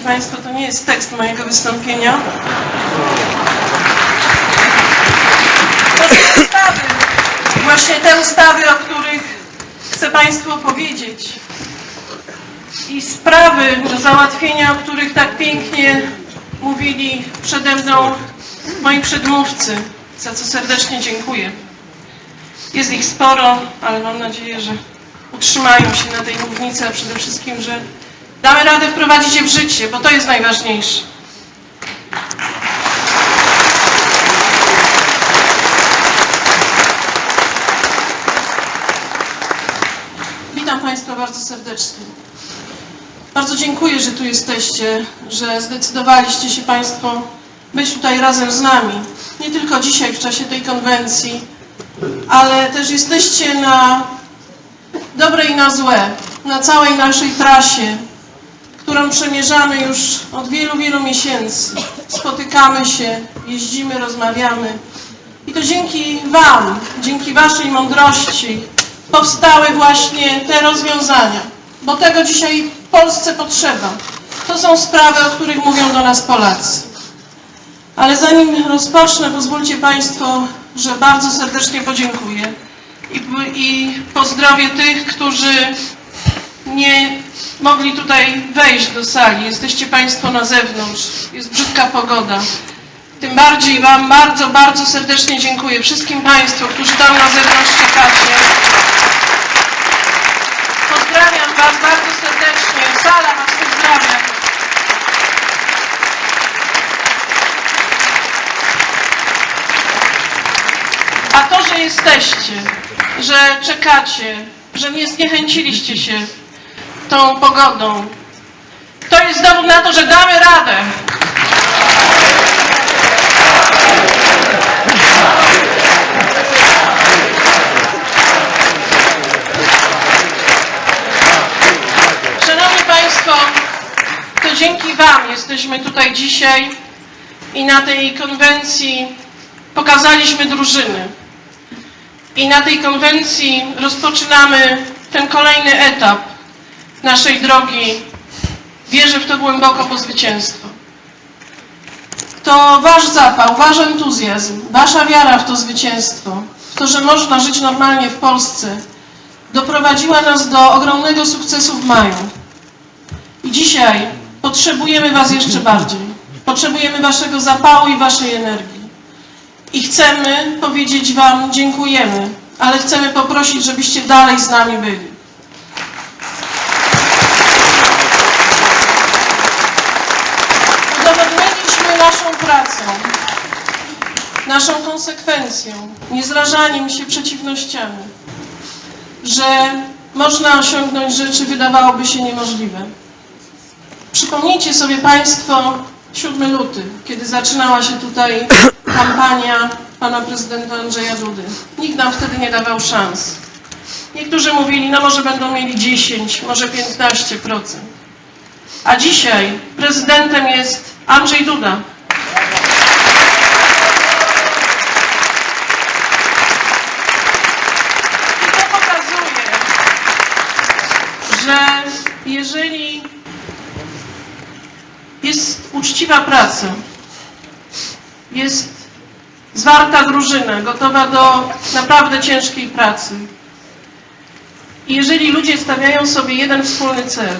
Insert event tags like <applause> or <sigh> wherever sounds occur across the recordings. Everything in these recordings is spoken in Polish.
się Państwo, to nie jest tekst mojego wystąpienia. To są ustawy, właśnie te ustawy, o których chcę Państwu opowiedzieć. I sprawy do załatwienia, o których tak pięknie mówili przede mną moi przedmówcy, za co serdecznie dziękuję. Jest ich sporo, ale mam nadzieję, że utrzymają się na tej mównicy, a przede wszystkim, że damy radę wprowadzić je w życie, bo to jest najważniejsze. Witam Państwa bardzo serdecznie. Bardzo dziękuję, że tu jesteście, że zdecydowaliście się Państwo być tutaj razem z nami. Nie tylko dzisiaj w czasie tej konwencji, ale też jesteście na dobre i na złe, na całej naszej trasie, którą przemierzamy już od wielu, wielu miesięcy. Spotykamy się, jeździmy, rozmawiamy. I to dzięki Wam, dzięki Waszej mądrości powstały właśnie te rozwiązania, bo tego dzisiaj Polsce potrzeba. To są sprawy, o których mówią do nas Polacy. Ale zanim rozpocznę, pozwólcie Państwo, że bardzo serdecznie podziękuję i, i pozdrowię tych, którzy nie mogli tutaj wejść do sali. Jesteście Państwo na zewnątrz, jest brzydka pogoda. Tym bardziej Wam bardzo, bardzo serdecznie dziękuję. Wszystkim Państwu, którzy tam na zewnątrz czekacie. Pozdrawiam Was bardzo serdecznie. Sala Was pozdrawia. A to, że jesteście, że czekacie, że nie zniechęciliście się tą pogodą, to jest dowód na to, że damy radę. Szanowni Państwo, to dzięki Wam jesteśmy tutaj dzisiaj i na tej konwencji pokazaliśmy drużyny. I na tej konwencji rozpoczynamy ten kolejny etap naszej drogi. Wierzę w to głęboko po zwycięstwo. To Wasz zapał, Wasz entuzjazm, Wasza wiara w to zwycięstwo, w to, że można żyć normalnie w Polsce, doprowadziła nas do ogromnego sukcesu w maju. I dzisiaj potrzebujemy Was jeszcze bardziej. Potrzebujemy Waszego zapału i Waszej energii. I chcemy powiedzieć Wam dziękujemy, ale chcemy poprosić, żebyście dalej z nami byli. Naszą konsekwencją, niezrażaniem się przeciwnościami, że można osiągnąć rzeczy wydawałoby się niemożliwe. Przypomnijcie sobie Państwo 7 luty, kiedy zaczynała się tutaj <coughs> kampania pana prezydenta Andrzeja Dudy. Nikt nam wtedy nie dawał szans. Niektórzy mówili, no może będą mieli 10, może 15%. A dzisiaj prezydentem jest Andrzej Duda. I to pokazuje, że jeżeli jest uczciwa praca, jest zwarta drużyna, gotowa do naprawdę ciężkiej pracy. I jeżeli ludzie stawiają sobie jeden wspólny cel,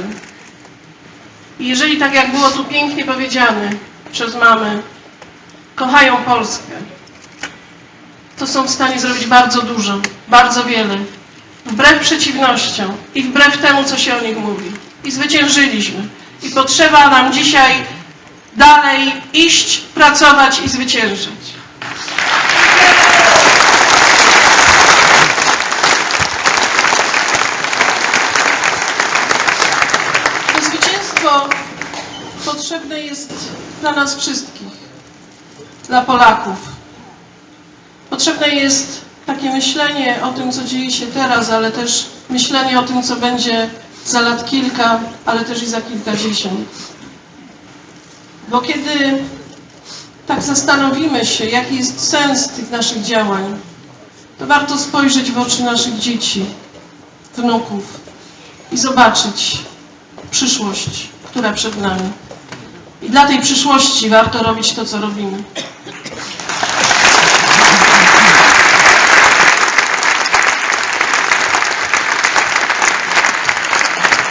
i jeżeli tak jak było tu pięknie powiedziane przez mamę, kochają Polskę, to są w stanie zrobić bardzo dużo, bardzo wiele. Wbrew przeciwnościom i wbrew temu, co się o nich mówi. I zwyciężyliśmy. I potrzeba nam dzisiaj dalej iść, pracować i zwyciężyć. To zwycięstwo potrzebne jest dla nas wszystkich, dla Polaków. Potrzebne jest takie myślenie o tym, co dzieje się teraz, ale też myślenie o tym, co będzie za lat kilka, ale też i za kilkadziesiąt. Bo kiedy tak zastanowimy się, jaki jest sens tych naszych działań, to warto spojrzeć w oczy naszych dzieci wnuków i zobaczyć przyszłość, która przed nami. I dla tej przyszłości warto robić to, co robimy.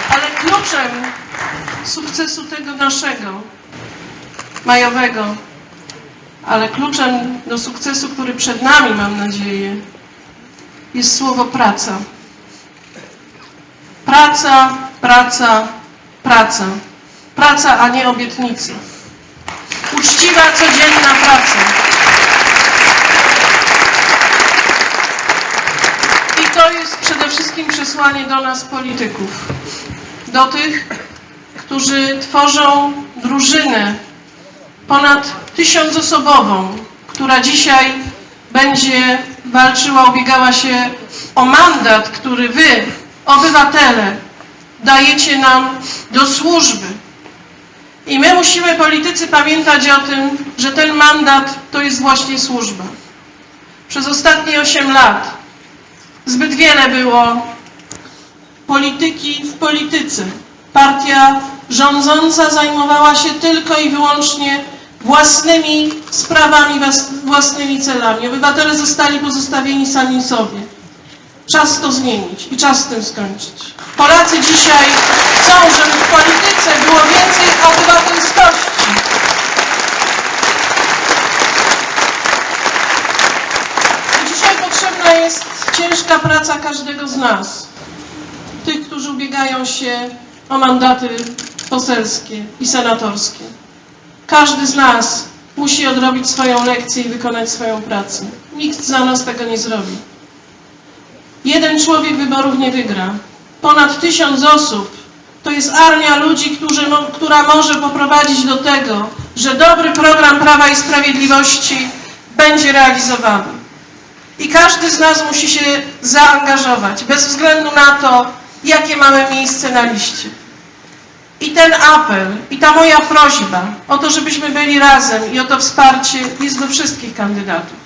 Ale kluczem sukcesu tego naszego majowego, ale kluczem do sukcesu, który przed nami, mam nadzieję, jest słowo praca. Praca, praca, praca. Praca, a nie obietnice. Uczciwa, codzienna praca. I to jest przede wszystkim przesłanie do nas, polityków. Do tych, którzy tworzą drużynę ponad tysiącosobową, która dzisiaj będzie walczyła, ubiegała się o mandat, który wy, obywatele, dajecie nam do służby. I my musimy, politycy, pamiętać o tym, że ten mandat to jest właśnie służba. Przez ostatnie 8 lat zbyt wiele było polityki w polityce. Partia rządząca zajmowała się tylko i wyłącznie własnymi sprawami, włas- własnymi celami. Obywatele zostali pozostawieni sami sobie. Czas to zmienić i czas z tym skończyć. Polacy dzisiaj chcą, żeby w polityce było więcej obywatelskości. I dzisiaj potrzebna jest ciężka praca każdego z nas. Tych, którzy ubiegają się o mandaty poselskie i senatorskie. Każdy z nas musi odrobić swoją lekcję i wykonać swoją pracę. Nikt za nas tego nie zrobi. Jeden człowiek wyborów nie wygra. Ponad tysiąc osób to jest armia ludzi, którzy, która może poprowadzić do tego, że dobry program Prawa i Sprawiedliwości będzie realizowany. I każdy z nas musi się zaangażować, bez względu na to, jakie mamy miejsce na liście. I ten apel, i ta moja prośba o to, żebyśmy byli razem i o to wsparcie jest do wszystkich kandydatów.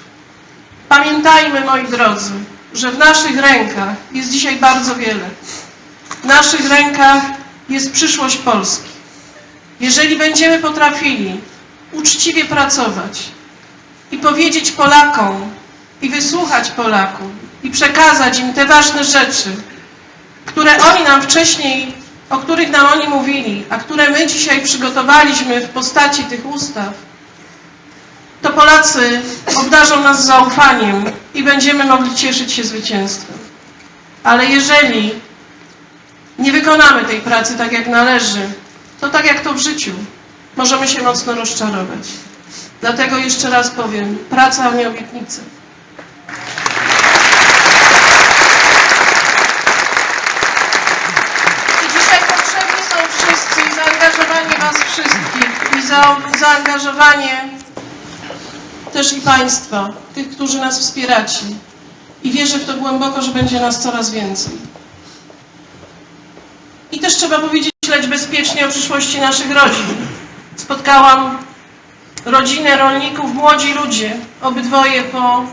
Pamiętajmy, moi drodzy, że w naszych rękach jest dzisiaj bardzo wiele. W naszych rękach jest przyszłość Polski. Jeżeli będziemy potrafili uczciwie pracować i powiedzieć Polakom, i wysłuchać Polaków, i przekazać im te ważne rzeczy, które oni nam wcześniej, o których nam oni mówili, a które my dzisiaj przygotowaliśmy w postaci tych ustaw, to Polacy obdarzą nas zaufaniem i będziemy mogli cieszyć się zwycięstwem. Ale jeżeli nie wykonamy tej pracy tak jak należy, to tak jak to w życiu, możemy się mocno rozczarować. Dlatego jeszcze raz powiem, praca, a nie obietnice. I dzisiaj potrzebni są wszyscy i zaangażowanie I za, zaangażowanie też i Państwa, tych, którzy nas wspieracie. I wierzę w to głęboko, że będzie nas coraz więcej. I też trzeba powiedzieć, myśleć bezpiecznie o przyszłości naszych rodzin. Spotkałam rodzinę rolników, młodzi ludzie, obydwoje po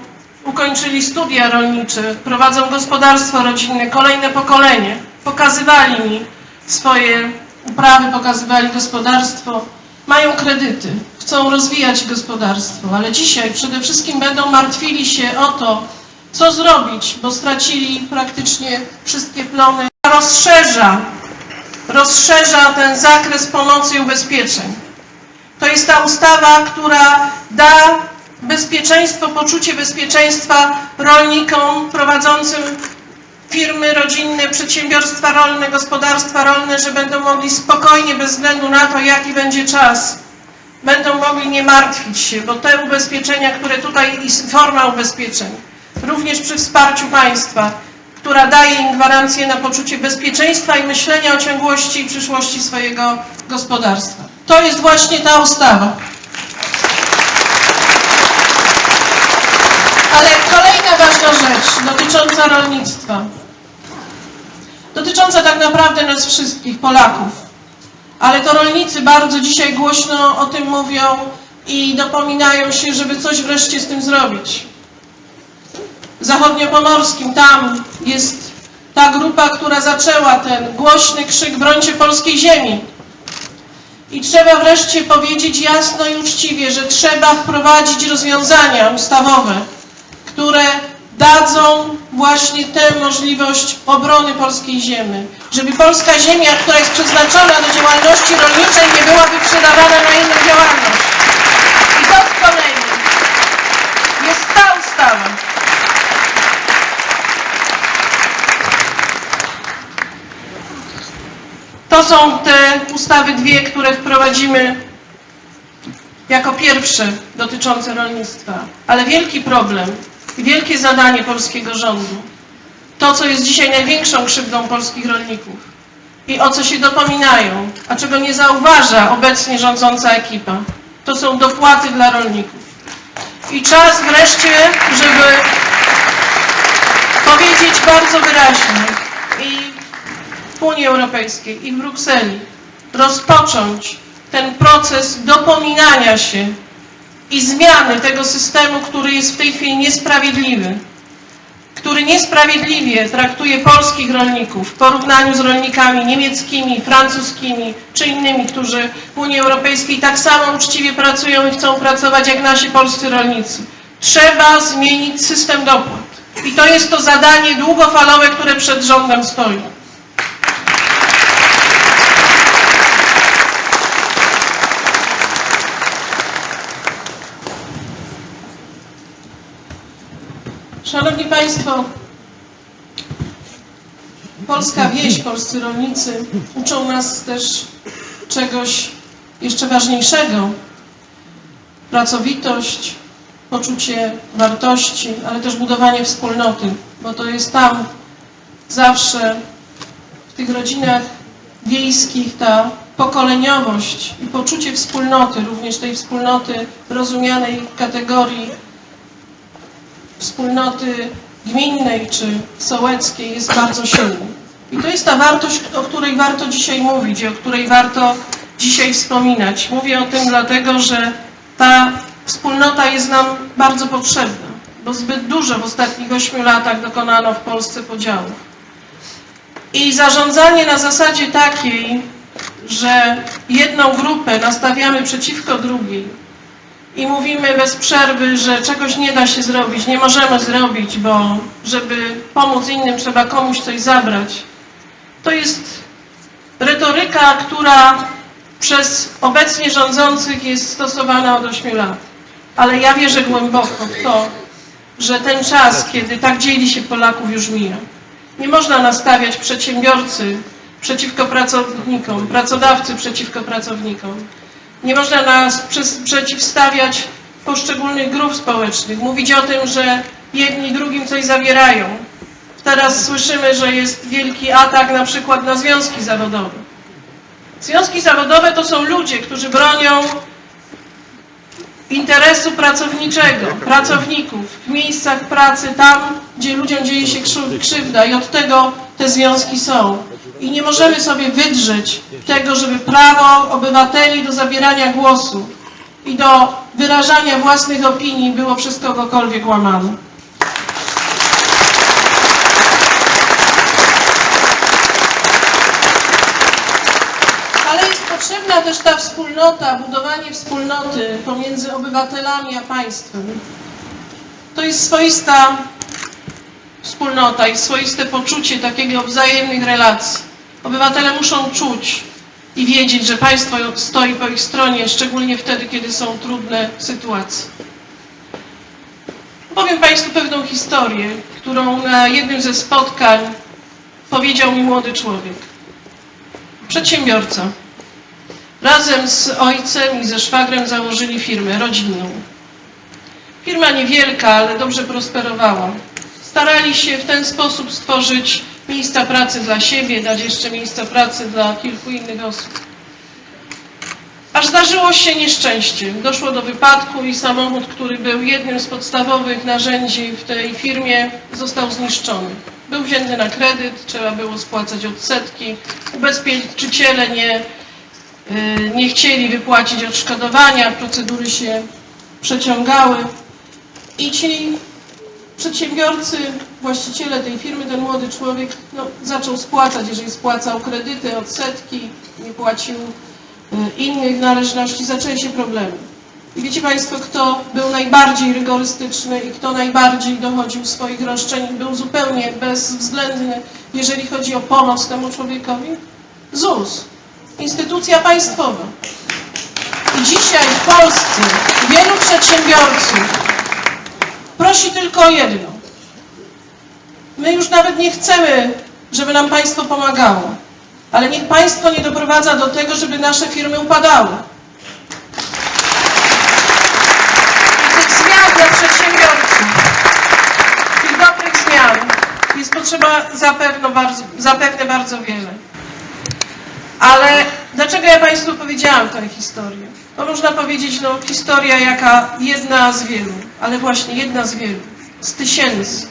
ukończyli studia rolnicze, prowadzą gospodarstwo rodzinne, kolejne pokolenie. Pokazywali mi swoje uprawy, pokazywali gospodarstwo, mają kredyty, chcą rozwijać gospodarstwo, ale dzisiaj przede wszystkim będą martwili się o to, co zrobić, bo stracili praktycznie wszystkie plony. Rozszerza, rozszerza ten zakres pomocy i ubezpieczeń. To jest ta ustawa, która da bezpieczeństwo, poczucie bezpieczeństwa rolnikom prowadzącym firmy rodzinne, przedsiębiorstwa rolne, gospodarstwa rolne, że będą mogli spokojnie, bez względu na to, jaki będzie czas, będą mogli nie martwić się, bo te ubezpieczenia, które tutaj, i forma ubezpieczeń, również przy wsparciu państwa, która daje im gwarancję na poczucie bezpieczeństwa i myślenia o ciągłości i przyszłości swojego gospodarstwa. To jest właśnie ta ustawa. Ale kolejna ważna rzecz dotycząca rolnictwa. Dotycząca tak naprawdę nas wszystkich, Polaków. Ale to rolnicy bardzo dzisiaj głośno o tym mówią i dopominają się, żeby coś wreszcie z tym zrobić. W zachodniopomorskim tam jest ta grupa, która zaczęła ten głośny krzyk brońcie polskiej ziemi. I trzeba wreszcie powiedzieć jasno i uczciwie, że trzeba wprowadzić rozwiązania ustawowe, które dadzą właśnie tę możliwość obrony polskiej ziemi. Żeby polska ziemia, która jest przeznaczona do działalności rolniczej, nie była wyprzedawana na inną działalność. I to kolei jest ta ustawa. To są te ustawy dwie, które wprowadzimy jako pierwsze dotyczące rolnictwa. Ale wielki problem wielkie zadanie polskiego rządu, to co jest dzisiaj największą krzywdą polskich rolników. I o co się dopominają, a czego nie zauważa obecnie rządząca ekipa, to są dopłaty dla rolników. I czas wreszcie, żeby powiedzieć bardzo wyraźnie i w Unii Europejskiej i w Brukseli rozpocząć ten proces dopominania się i zmiany tego systemu, który jest w tej chwili niesprawiedliwy, który niesprawiedliwie traktuje polskich rolników w porównaniu z rolnikami niemieckimi, francuskimi czy innymi, którzy w Unii Europejskiej tak samo uczciwie pracują i chcą pracować jak nasi polscy rolnicy. Trzeba zmienić system dopłat. I to jest to zadanie długofalowe, które przed rządem stoi. Szanowni Państwo, polska wieś, polscy rolnicy uczą nas też czegoś jeszcze ważniejszego. Pracowitość, poczucie wartości, ale też budowanie wspólnoty, bo to jest tam zawsze w tych rodzinach wiejskich ta pokoleniowość i poczucie wspólnoty, również tej wspólnoty rozumianej kategorii wspólnoty gminnej czy sołeckiej jest bardzo silny. I to jest ta wartość, o której warto dzisiaj mówić i o której warto dzisiaj wspominać. Mówię o tym dlatego, że ta wspólnota jest nam bardzo potrzebna, bo zbyt dużo w ostatnich ośmiu latach dokonano w Polsce podziałów. I zarządzanie na zasadzie takiej, że jedną grupę nastawiamy przeciwko drugiej, i mówimy bez przerwy, że czegoś nie da się zrobić, nie możemy zrobić, bo żeby pomóc innym trzeba komuś coś zabrać. To jest retoryka, która przez obecnie rządzących jest stosowana od 8 lat. Ale ja wierzę głęboko w to, że ten czas, kiedy tak dzieli się Polaków już mija. Nie można nastawiać przedsiębiorcy przeciwko pracownikom, pracodawcy przeciwko pracownikom. Nie można nas przeciwstawiać poszczególnych grup społecznych, mówić o tym, że jedni drugim coś zabierają. Teraz słyszymy, że jest wielki atak na przykład na związki zawodowe. Związki zawodowe to są ludzie, którzy bronią interesu pracowniczego, pracowników w miejscach pracy, tam, gdzie ludziom dzieje się krzyw- krzywda i od tego te związki są. I nie możemy sobie wydrzeć tego, żeby prawo obywateli do zabierania głosu i do wyrażania własnych opinii było przez kogokolwiek łamane. Ale jest potrzebna też ta wspólnota, budowanie wspólnoty pomiędzy obywatelami a państwem. To jest swoista wspólnota i swoiste poczucie takiego wzajemnych relacji. Obywatele muszą czuć i wiedzieć, że państwo stoi po ich stronie, szczególnie wtedy, kiedy są trudne sytuacje. Powiem Państwu pewną historię, którą na jednym ze spotkań powiedział mi młody człowiek. Przedsiębiorca. Razem z ojcem i ze szwagrem założyli firmę rodzinną. Firma niewielka, ale dobrze prosperowała. Starali się w ten sposób stworzyć miejsca pracy dla siebie, dać jeszcze miejsca pracy dla kilku innych osób. Aż zdarzyło się nieszczęście. Doszło do wypadku i samochód, który był jednym z podstawowych narzędzi w tej firmie, został zniszczony. Był wzięty na kredyt, trzeba było spłacać odsetki. Ubezpieczyciele nie, y, nie chcieli wypłacić odszkodowania, procedury się przeciągały i ci przedsiębiorcy właściciele tej firmy, ten młody człowiek, no, zaczął spłacać, jeżeli spłacał kredyty, odsetki, nie płacił y, innych należności, zaczęły się problemy. I wiecie Państwo, kto był najbardziej rygorystyczny i kto najbardziej dochodził swoich roszczeń był zupełnie bezwzględny, jeżeli chodzi o pomoc temu człowiekowi? ZUS, instytucja państwowa. I dzisiaj w Polsce wielu przedsiębiorców prosi tylko o jedno. My już nawet nie chcemy, żeby nam państwo pomagało, ale niech państwo nie doprowadza do tego, żeby nasze firmy upadały. I tych zmian dla przedsiębiorców, tych dobrych zmian jest potrzeba zapewne bardzo, zapewne bardzo wiele. Ale dlaczego ja Państwu powiedziałam tę historię? No można powiedzieć, no historia jaka jedna z wielu, ale właśnie jedna z wielu, z tysięcy.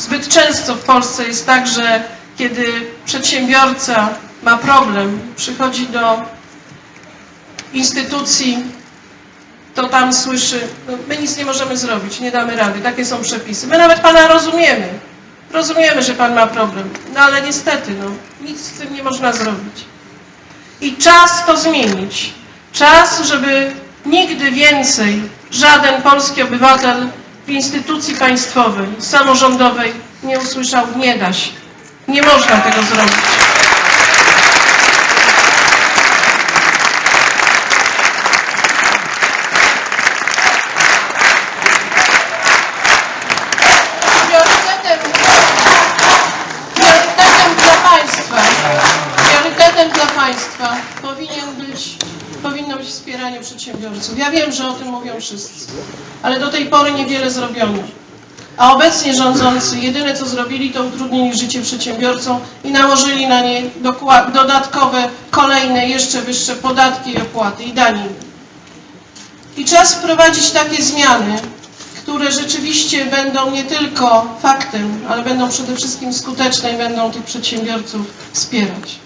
Zbyt często w Polsce jest tak, że kiedy przedsiębiorca ma problem, przychodzi do instytucji, to tam słyszy, no my nic nie możemy zrobić, nie damy rady, takie są przepisy. My nawet Pana rozumiemy, rozumiemy, że Pan ma problem, no ale niestety, no, nic z tym nie można zrobić. I czas to zmienić. Czas, żeby nigdy więcej żaden polski obywatel w instytucji państwowej, samorządowej nie usłyszał nie da się. Nie można tego zrobić. Priorytetem, priorytetem dla państwa, priorytetem dla państwa powinien być, powinno być wspieranie przedsiębiorców. Ja wiem, że o tym mówią wszyscy, ale do tej pory niewiele zrobiono. A obecnie rządzący jedyne co zrobili, to utrudnili życie przedsiębiorcom i nałożyli na nie dodatkowe, kolejne, jeszcze wyższe podatki i opłaty i daniny. I czas wprowadzić takie zmiany, które rzeczywiście będą nie tylko faktem, ale będą przede wszystkim skuteczne i będą tych przedsiębiorców wspierać.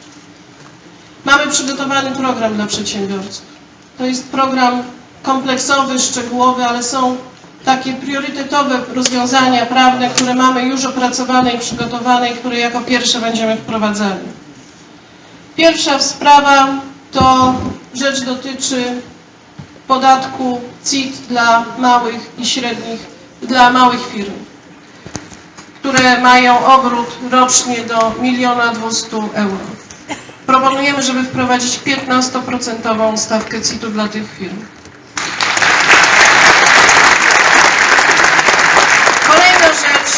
Mamy przygotowany program dla przedsiębiorców. To jest program kompleksowy, szczegółowy, ale są takie priorytetowe rozwiązania prawne, które mamy już opracowane i przygotowane i które jako pierwsze będziemy wprowadzali. Pierwsza sprawa to rzecz dotyczy podatku CIT dla małych i średnich, dla małych firm, które mają obrót rocznie do 1 200 euro. Proponujemy, żeby wprowadzić 15% stawkę CIT-u dla tych firm. Kolejna rzecz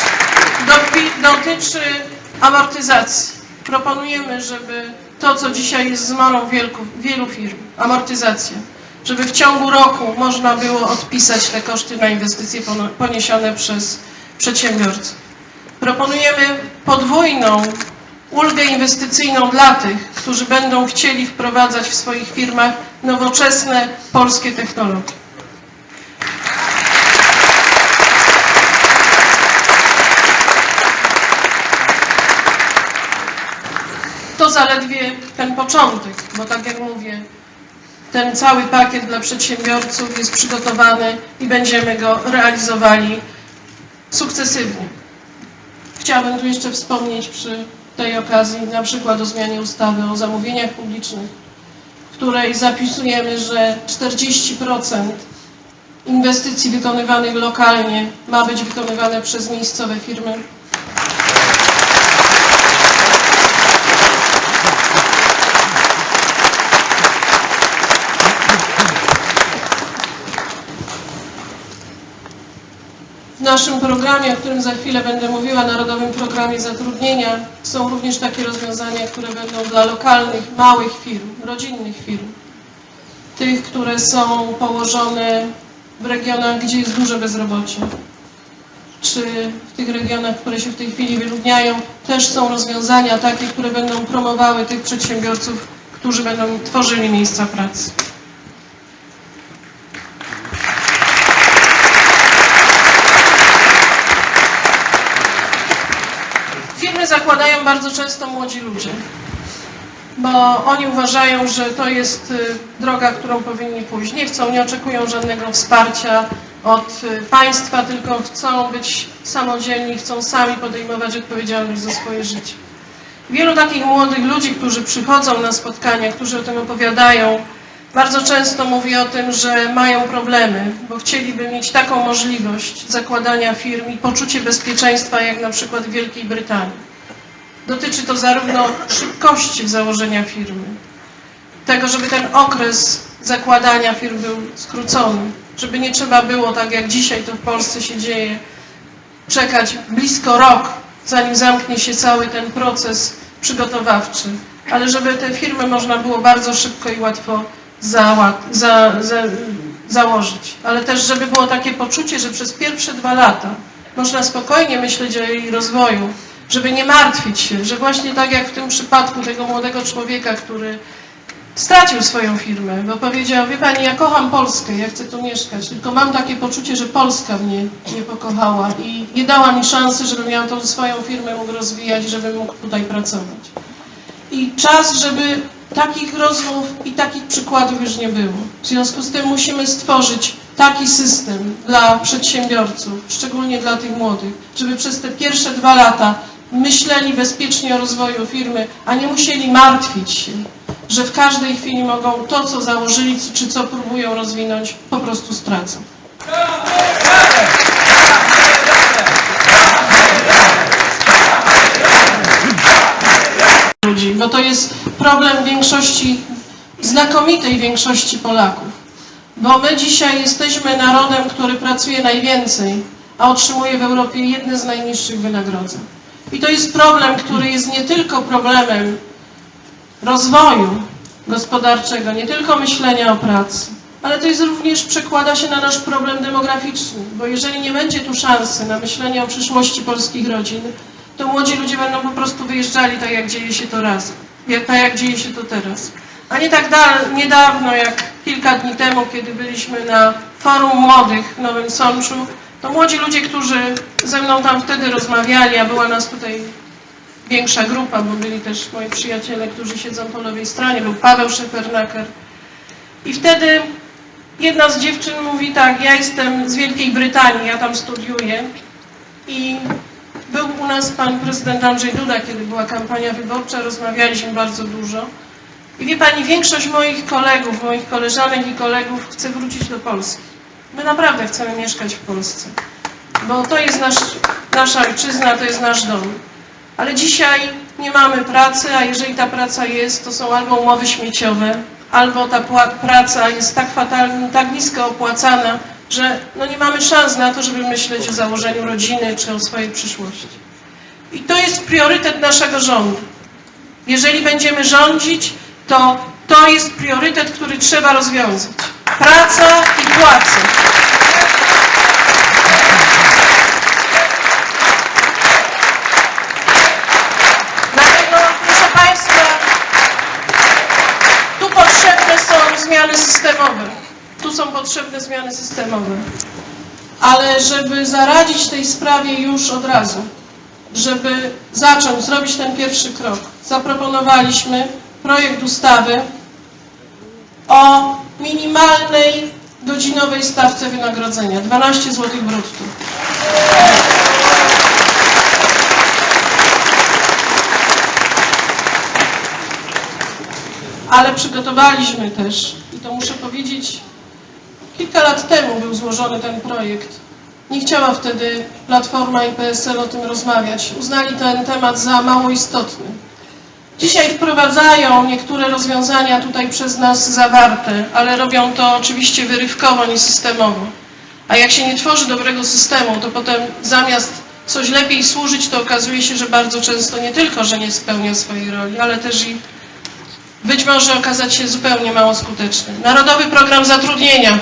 dotyczy amortyzacji. Proponujemy, żeby to, co dzisiaj jest zmorą wielku, wielu firm, amortyzacja, żeby w ciągu roku można było odpisać te koszty na inwestycje poniesione przez przedsiębiorców. Proponujemy podwójną ulgę inwestycyjną dla tych, którzy będą chcieli wprowadzać w swoich firmach nowoczesne polskie technologie. To zaledwie ten początek, bo tak jak mówię, ten cały pakiet dla przedsiębiorców jest przygotowany i będziemy go realizowali sukcesywnie. Chciałabym tu jeszcze wspomnieć przy tej okazji na przykład o zmianie ustawy o zamówieniach publicznych, w której zapisujemy, że 40% inwestycji wykonywanych lokalnie ma być wykonywane przez miejscowe firmy. Naszym programie, o którym za chwilę będę mówiła, Narodowym Programie Zatrudnienia, są również takie rozwiązania, które będą dla lokalnych, małych firm, rodzinnych firm. Tych, które są położone w regionach, gdzie jest duże bezrobocie. Czy w tych regionach, które się w tej chwili wyludniają, też są rozwiązania takie, które będą promowały tych przedsiębiorców, którzy będą tworzyli miejsca pracy. Firmy zakładają bardzo często młodzi ludzie, bo oni uważają, że to jest y, droga, którą powinni pójść. Nie chcą, nie oczekują żadnego wsparcia od y, państwa, tylko chcą być samodzielni, chcą sami podejmować odpowiedzialność za swoje życie. Wielu takich młodych ludzi, którzy przychodzą na spotkania, którzy o tym opowiadają, bardzo często mówi o tym, że mają problemy, bo chcieliby mieć taką możliwość zakładania firm i poczucie bezpieczeństwa, jak na przykład w Wielkiej Brytanii. Dotyczy to zarówno szybkości założenia firmy, tego, żeby ten okres zakładania firm był skrócony, żeby nie trzeba było, tak jak dzisiaj to w Polsce się dzieje, czekać blisko rok, zanim zamknie się cały ten proces przygotowawczy, ale żeby te firmy można było bardzo szybko i łatwo załat, za, za, założyć. Ale też, żeby było takie poczucie, że przez pierwsze dwa lata można spokojnie myśleć o jej rozwoju, żeby nie martwić się, że właśnie tak jak w tym przypadku tego młodego człowieka, który stracił swoją firmę, bo powiedział, wie Pani, ja kocham Polskę, ja chcę tu mieszkać, tylko mam takie poczucie, że Polska mnie nie pokochała i nie dała mi szansy, żebym ja tą swoją firmę mógł rozwijać, żebym mógł tutaj pracować. I czas, żeby takich rozmów i takich przykładów już nie było. W związku z tym musimy stworzyć taki system dla przedsiębiorców, szczególnie dla tych młodych, żeby przez te pierwsze dwa lata myśleli bezpiecznie o rozwoju firmy, a nie musieli martwić się, że w każdej chwili mogą to, co założyli, czy co próbują rozwinąć, po prostu stracą. ludzi, bo to jest problem większości, znakomitej większości Polaków. Bo my dzisiaj jesteśmy narodem, który pracuje najwięcej, a otrzymuje w Europie jedne z najniższych wynagrodzeń. I to jest problem, który jest nie tylko problemem rozwoju gospodarczego, nie tylko myślenia o pracy, ale to jest również przekłada się na nasz problem demograficzny, bo jeżeli nie będzie tu szansy na myślenie o przyszłości polskich rodzin, to młodzi ludzie będą po prostu wyjeżdżali tak, jak dzieje się to raz, tak jak dzieje się to teraz. A nie tak da, niedawno, jak kilka dni temu, kiedy byliśmy na Forum Młodych w Nowym Sączu, to młodzi ludzie, którzy ze mną tam wtedy rozmawiali, a była nas tutaj większa grupa, bo byli też moi przyjaciele, którzy siedzą po lewej stronie, był Paweł Szefernaker. I wtedy jedna z dziewczyn mówi tak, ja jestem z Wielkiej Brytanii, ja tam studiuję i był u nas pan prezydent Andrzej Duda, kiedy była kampania wyborcza, rozmawialiśmy bardzo dużo. I wie pani, większość moich kolegów, moich koleżanek i kolegów chce wrócić do Polski. My naprawdę chcemy mieszkać w Polsce, bo to jest nasz, nasza ojczyzna, to jest nasz dom. Ale dzisiaj nie mamy pracy, a jeżeli ta praca jest, to są albo umowy śmieciowe, albo ta praca jest tak fatalnie, tak nisko opłacana, że no nie mamy szans na to, żeby myśleć o założeniu rodziny czy o swojej przyszłości. I to jest priorytet naszego rządu. Jeżeli będziemy rządzić, to to jest priorytet, który trzeba rozwiązać. Praca i płaca. Dlatego, proszę Państwa, tu potrzebne są zmiany systemowe. Tu są potrzebne zmiany systemowe. Ale żeby zaradzić tej sprawie już od razu, żeby zacząć, zrobić ten pierwszy krok, zaproponowaliśmy projekt ustawy o minimalnej godzinowej stawce wynagrodzenia 12 zł brutto. Ale przygotowaliśmy też, i to muszę powiedzieć, kilka lat temu był złożony ten projekt. Nie chciała wtedy Platforma i PSL o tym rozmawiać. Uznali ten temat za mało istotny. Dzisiaj wprowadzają niektóre rozwiązania tutaj przez nas zawarte, ale robią to oczywiście wyrywkowo, nie systemowo. A jak się nie tworzy dobrego systemu, to potem zamiast coś lepiej służyć, to okazuje się, że bardzo często nie tylko, że nie spełnia swojej roli, ale też i być może okazać się zupełnie mało skuteczny. Narodowy Program Zatrudnienia